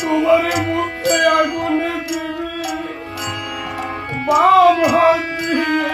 তোমার মুখে আগুনে দিবে বাম হাত দিয়ে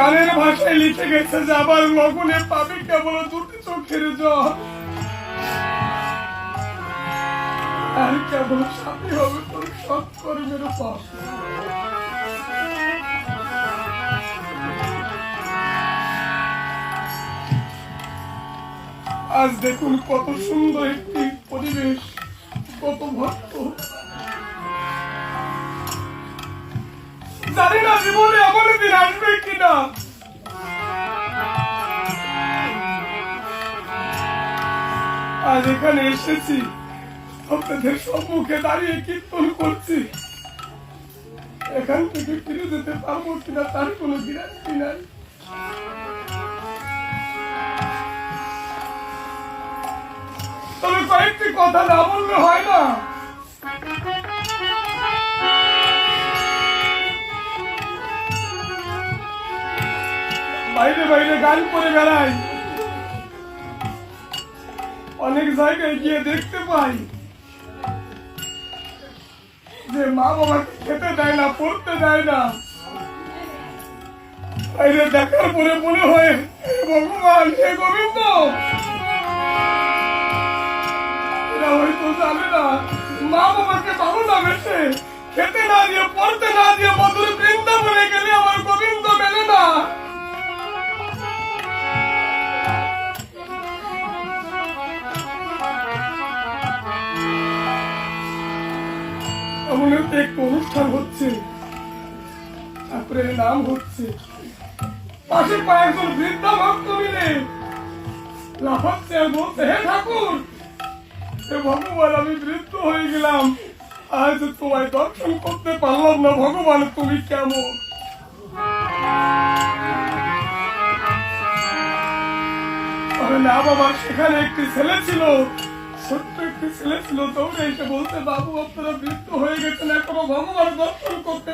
গানের ভাষায় লিখে গেছে যে আবার লগুনে পাবে কেবল দুটি চোখের জল। আর কেবল সাথী হবে তোর আজ দেখুন কত সুন্দর একটি পরিবেশ, কত ভক্ত। জানি না, জীবনে এমন দিন আসবে কিনা। আজ এখানে এসেছি, আপনাদের সম্মুখে দাঁড়িয়ে কীর্তন করছি। এখান থেকে ফিরে যেতে পারব কিনা তার কোনো গ্যারান্টি নাই। তবে কয়েকটি কথা না বললে হয় না। বাইরে বাইরে গান করে বেড়াই অনেক জায়গায় গিয়ে দেখতে পাই যে মা বাবাকে খেতে দেয় না, পড়তে দেয় না। বাইরে দেখার পরে মনে হয় ভগবান, হে গোবিন্দ। এরা হয়তো জানে না, মা বাবাকে ভালো না বেশে খেতে না দিয়ে, পড়তে না দিয়ে মধুর বৃন্দাবনে গেলে আমার গোবিন্দ মেলে না। এমন একটা অনুষ্ঠান হচ্ছে। ঠাকুরের নাম হচ্ছে পাশে কয়েকজন বৃদ্ধা ভক্ত মিলে লাফাচ্ছে আর হে ঠাকুর ভগবান, আমি বৃদ্ধ হয়ে গেলাম। আজ তোমায় দর্শন করতে পারলাম না, ভগবান, তুমি কেমন? না বাবা, সেখানে একটি ছেলে ছিল। ছোট্ট একটি ছেলে ছিল ভগবান দর্শন করতে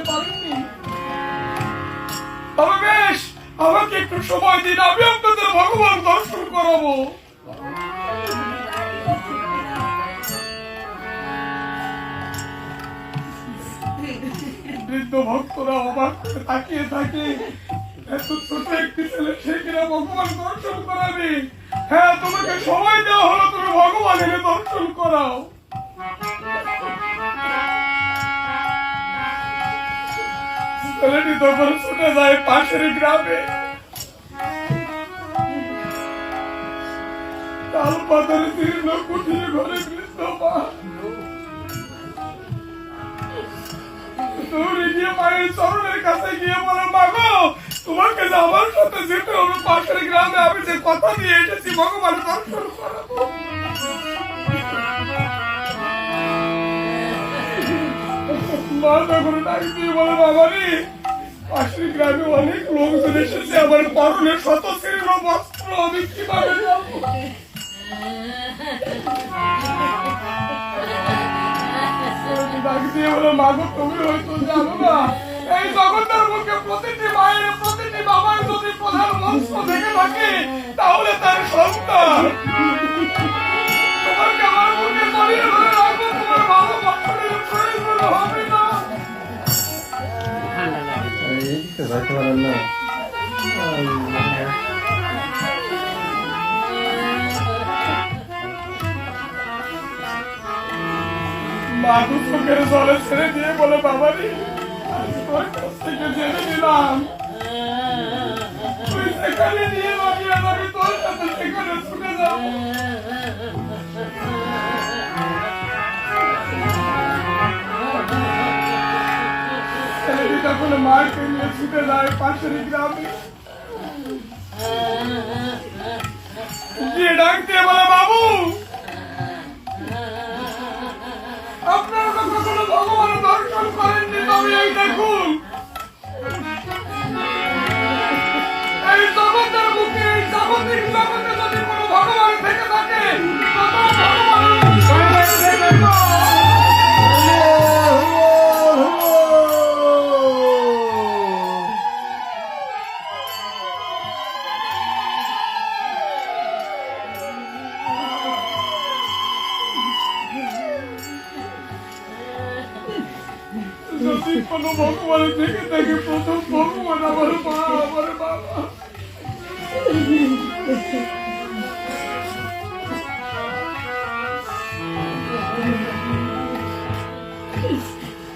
তাকিয়ে থাকে, এত ছোট একটি ছেলে, সে কিনা ভগবান দর্শন করাবে? হ্যাঁ তোমাকে সময় দেওয়া হলো, তুমি ভগবান দর্শন করাও। ছেলেটি তখন ছুটে যায় পাশের গ্রামে। তাল পাতার কুঠির ঘরে বৃদ্ধ মা। দৌড়ে গিয়ে মায়ের চরণের কাছে গিয়ে বলে মাগো তোমাকে আমার সাথে যেতে হবে, পাশের গ্রামে আমি যে কথা দিয়ে এসেছি, ভগবান দর্শন বাবারি, পাশের গ্রামে অনেক লোকজন এসেছে, আমার পরনে শত শীর্ণ বস্ত্র, আমি কীভাবে যাব ডাক দিয়ে বলে মাগো তুমি হয়তো জানো না এই জগতের মুখে প্রতিটি মায়ের, প্রতিটি বাবার যদি প্রধান বংশ থেকে থাকে, তাহলে তার সন্তান। তোমাকে আমার মুখে জড়িয়ে ধরে রাখব, তোমার ভালো বাচ্চাদের প্রয়োজন হবে না। এই পারেন না মা চোখের জলে ছেড়ে দিয়ে বলে, বাবারি কাছ থেকে জেনে নিলাম তুই সেখানে নিয়ে যাবি আর তোর সাথে সেখানে ছুটে যাব ছেলেটি মাকে নিয়ে ছুটে যায় পাশের গ্রামে গিয়ে ডাক বলে বাবু ভগবানের দর্শন করেননি তবে এই দেখুন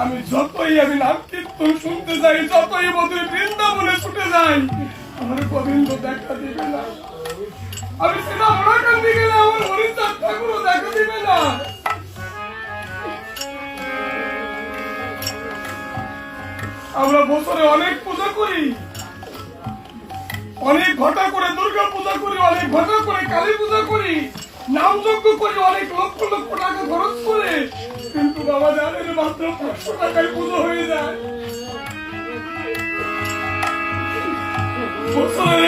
আমি যতই আমি নাম কীর্তন শুনতে যাই, যতই মধুর বৃন্দাবনে ছুটে যাই, আমার গোবিন্দ দেখা দিবে না। আমি সেটা মোড়াকান্দি গেলে আমার হরিচাঁদ ঠাকুরও দেখা দিবে না। আমরা বছরে অনেক পূজা করি, অনেক ঘটা করে দুর্গা পূজা করি, অনেক ঘটা করে কালী পূজা করি। নাম যজ্ঞ করি অনেক লক্ষ লক্ষ টাকা খরচ করে। কিন্তু বাবা জানেন মাত্র পাঁচশো টাকায় পুজো হয়ে যায়।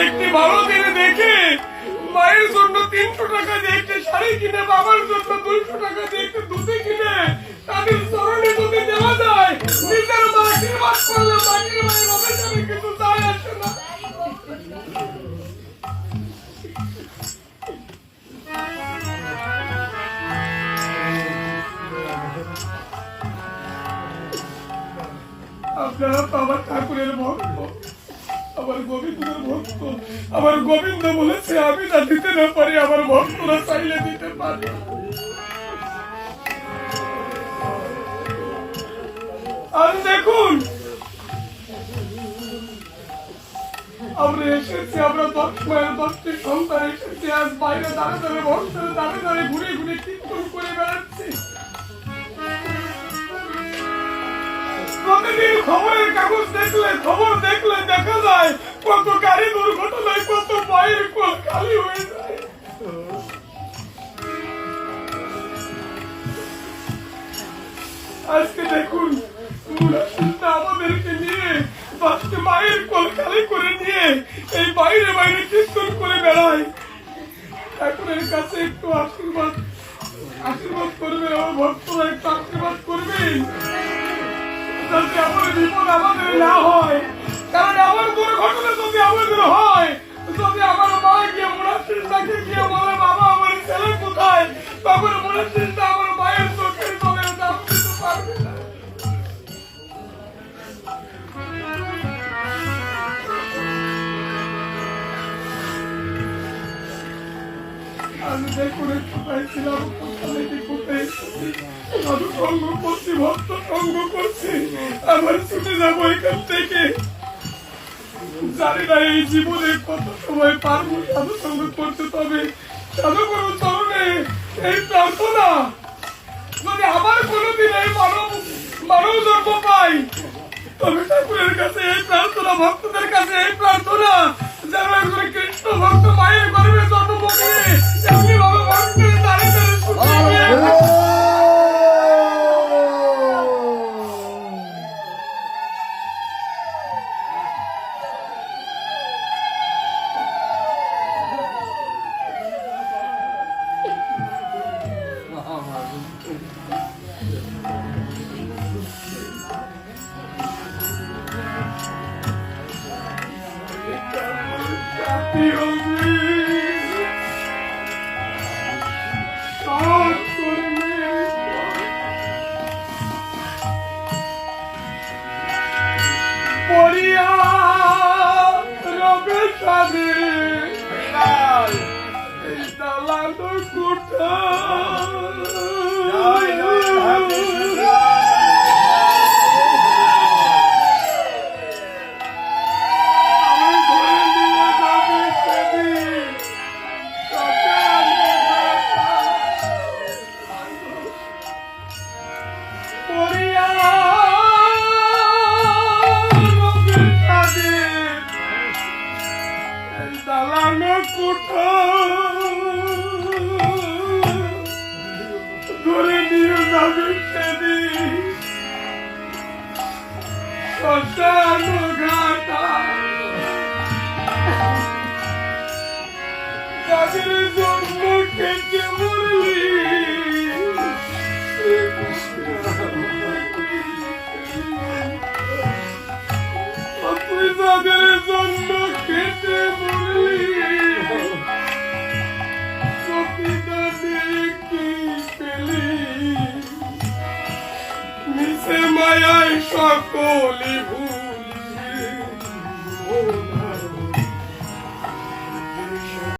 একটি ভালো দিনে দেখে মায়ের জন্য তিনশো টাকা দিয়ে একটি শাড়ি কিনে, বাবার জন্য দুইশো টাকা দিয়ে একটি ধুতি কিনে, তাদের চরণে যদি দেওয়া যায়, নিজের মা আশীর্বাদ করলে বাকির মায়ের অবেচারে কিছু যায় আপনারা তো আমার ঠাকুরের ভক্ত। আমার গোবিন্দের ভক্ত। আমার গোবিন্দ বলেছে, আমি না দিতে না পারি, আমার ভক্তরা চাইলে দিতে পারে। আর দেখুন, আমরা এসেছি, আমরা দশ মায়ের দশটি সন্তান এসেছি, আজ বাইরে দাঁড়া দাঁড়িয়ে ভক্তের দাঁড়িয়ে খবরের কাগজ দেখলে, খবর দেখলে দেখা যায় কত গাড়ি দুর্ঘটনায়, কত মায়ের কোল খালি হয়ে যায়। আজকে দেখুন আমাদেরকে নিয়ে দশটি মায়ের কোল খালি করে নিয়ে এই বাইরে বাইরে কীর্তন করে বেড়ায়। ঠাকুরের কাছে একটু আশীর্বাদ আশীর্বাদ করবে আমার ভক্তরা একটু আশীর্বাদ করবেন। যাতে আমার বিপদ আমাদের না হয়। কারণ আমার দুর্ঘটনা যদি আমাদের হয়, যদি আমার মা গিয়ে মুরাশিদাকে গিয়ে বলে, বাবা, আমার ছেলে কোথায়? তখন মুরাশিদা আমার মায়ের চোখের জলের দাম দিতে পারবে না। আমি না এই জীবনে যদি আবার কোনোদিন এই মানব মানব জন্ম তবে ঠাকুরের কাছে এই প্রার্থনা, ভক্তদের কাছে এই প্রার্থনা, যেন একজন কৃষ্ণ ভক্ত মায়ের গর্ভে জন্ম করে এমনি ভাবে ভক্তের দাঁড়িয়ে দাঁড়িয়ে সুখী হয়ে happy রবে সাদে দালানো কুঠা সকলি